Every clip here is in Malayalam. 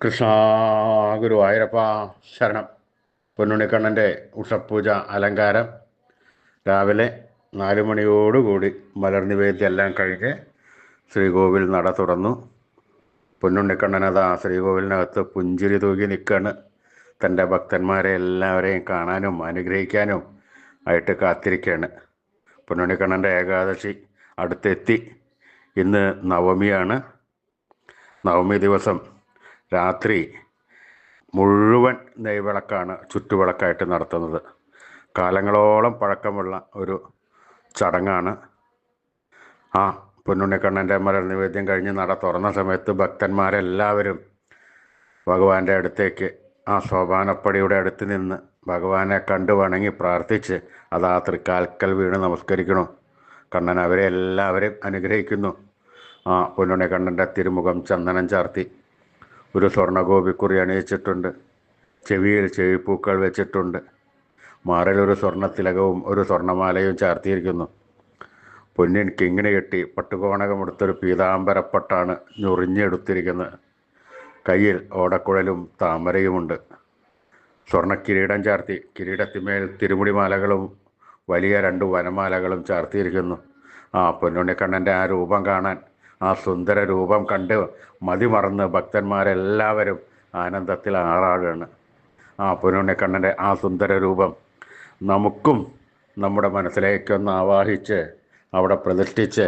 കൃഷ്ണ ഗുരുവായൂരപ്പ ശരണം. പൊന്നുണിക്കണ്ണന്റെ ഉഷപ്പൂജ അലങ്കാരം രാവിലെ നാല് മണിയോടുകൂടി മലർനിവേദ്യം എല്ലാം കഴിഞ്ഞ് ശ്രീകോവിൽ നട തുറന്നു. പൊന്നുണ്ണിക്കണ്ണനതാ ശ്രീകോവിലിനകത്ത് പുഞ്ചിരി തൂകി നിൽക്കുകയാണ് തന്റെ ഭക്തന്മാരെ എല്ലാവരെയും കാണാനും അനുഗ്രഹിക്കാനും ആയിട്ട് കാത്തിരിക്കുകയാണ് പൊന്നുണ്ണിക്കണ്ണന്റെ ഏകാദശി അടുത്തെത്തി. ഇന്ന് നവമിയാണ്. നവമി ദിവസം രാത്രി മുഴുവൻ നെയ്വിളക്കാണ് ചുറ്റുവിളക്കായിട്ട് നടത്തുന്നത്. കാലങ്ങളോളം പഴക്കമുള്ള ഒരു ചടങ്ങാണ്. ആ പൊന്നുണ്ണിക്കണ്ണന്റെ മരൽ നിവേദ്യം കഴിഞ്ഞ് നട തുറന്ന സമയത്ത് ഭക്തന്മാരെല്ലാവരും ഭഗവാന്റെ അടുത്തേക്ക് ആ സോപാനപ്പടിയുടെ അടുത്ത് നിന്ന് ഭഗവാനെ കണ്ടു വണങ്ങി പ്രാർത്ഥിച്ച് അത് തൃക്കാൽക്കൽ വീണ് നമസ്കരിക്കണു. കണ്ണൻ അവരെ എല്ലാവരെയും അനുഗ്രഹിക്കുന്നു. ആ പൊന്നുണ്ണിക്കണ്ണന്റെ തിരുമുഖം ചന്ദനം ചാർത്തി. ഒരു സ്വർണഗോപിക്കുറി അണിയിച്ചിട്ടുണ്ട്. ചെവിയിൽ ചെവിപ്പൂക്കൾ വെച്ചിട്ടുണ്ട്. മാറിലൊരു സ്വർണത്തിലകവും ഒരു സ്വർണമാലയും ചാർത്തിയിരിക്കുന്നു. പൊന്നിൻ കിങ്ങിണി കെട്ടി പട്ടുകോണകമെടുത്തൊരു പീതാംബരപ്പട്ടാണ് ഞൊറിഞ്ഞെടുത്തിരിക്കുന്നത്. കയ്യിൽ ഓടക്കുഴലും താമരയുമുണ്ട്. സ്വർണ കിരീടം ചാർത്തി കിരീടത്തിന്മേൽ തിരുമുടിമാലകളും വലിയ രണ്ട് വനമാലകളും ചാർത്തിയിരിക്കുന്നു. ആ പൊന്നുണ്ണിക്കണ്ണന്റെ ആ രൂപം കാണാൻ ആ സുന്ദര രൂപം കണ്ട് മതിമറന്ന് ഭക്തന്മാരെല്ലാവരും ആനന്ദത്തിൽ ആറാടുകയാണ് ആ പൊന്നുണ്ണിക്കണ്ണന്റെ ആ സുന്ദര രൂപം നമുക്കും നമ്മുടെ മനസ്സിലേക്കൊന്ന് ആവാഹിച്ച് അവിടെ പ്രതിഷ്ഠിച്ച്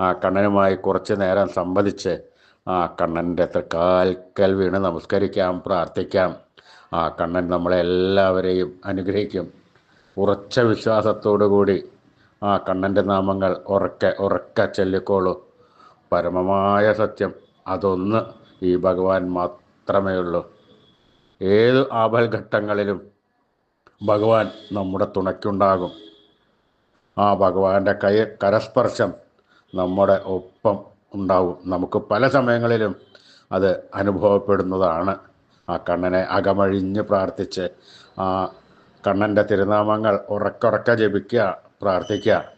ആ കണ്ണനുമായി കുറച്ച് നേരം സംവദിച്ച് ആ കണ്ണന്റെ തൃക്കാൽക്കൽ വീണ് നമസ്കരിക്കാം പ്രാർത്ഥിക്കാം. ആ കണ്ണൻ നമ്മളെ എല്ലാവരെയും അനുഗ്രഹിക്കും. ഉറച്ച വിശ്വാസത്തോടു കൂടി ആ കണ്ണന്റെ നാമങ്ങൾ ഉറക്കെ ഉറക്കെ ചൊല്ലിക്കോളൂ. പരമമായ സത്യം. അതൊന്ന് ഈ ഭഗവാൻ മാത്രമേ ഉള്ളൂ ഏത് ആപൽഘട്ടങ്ങളിലും ഭഗവാൻ നമ്മുടെ തുണയ്ക്കുണ്ടാകും. ആ ഭഗവാന്റെ കൈ കരസ്പർശം നമ്മുടെ ഒപ്പം ഉണ്ടാവും. നമുക്ക് പല സമയങ്ങളിലും അത് അനുഭവപ്പെടുന്നതാണ്. ആ കണ്ണനെ അകമഴിഞ്ഞ് പ്രാർത്ഥിച്ച് ആ കണ്ണന്റെ തിരുനാമങ്ങൾ ഉറക്കുറക്ക ജപിക്കുക പ്രാർത്ഥിക്കുക.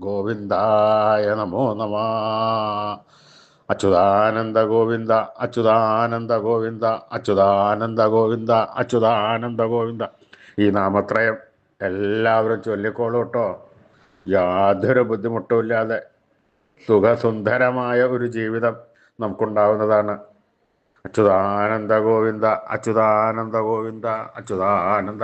ഗോവിന്ദായ നമോ നമ. അച്യുതാനന്ദ ഗോവിന്ദ അച്യുതാനന്ദ ഗോവിന്ദ അച്യുതാനന്ദ ഗോവിന്ദ അച്യുതാനന്ദ ഗോവിന്ദ. ഈ നാമത്രയം എല്ലാവരും ചൊല്ലിക്കോളൂ കേട്ടോ. യാതൊരു ബുദ്ധിമുട്ടുമില്ലാതെ സുഖസുന്ദരമായ ഒരു ജീവിതം നമുക്കുണ്ടാവുന്നതാണ്. അച്യുതാനന്ദ ഗോവിന്ദ അച്യുതാനന്ദ ഗോവിന്ദ അച്യുതാനന്ദ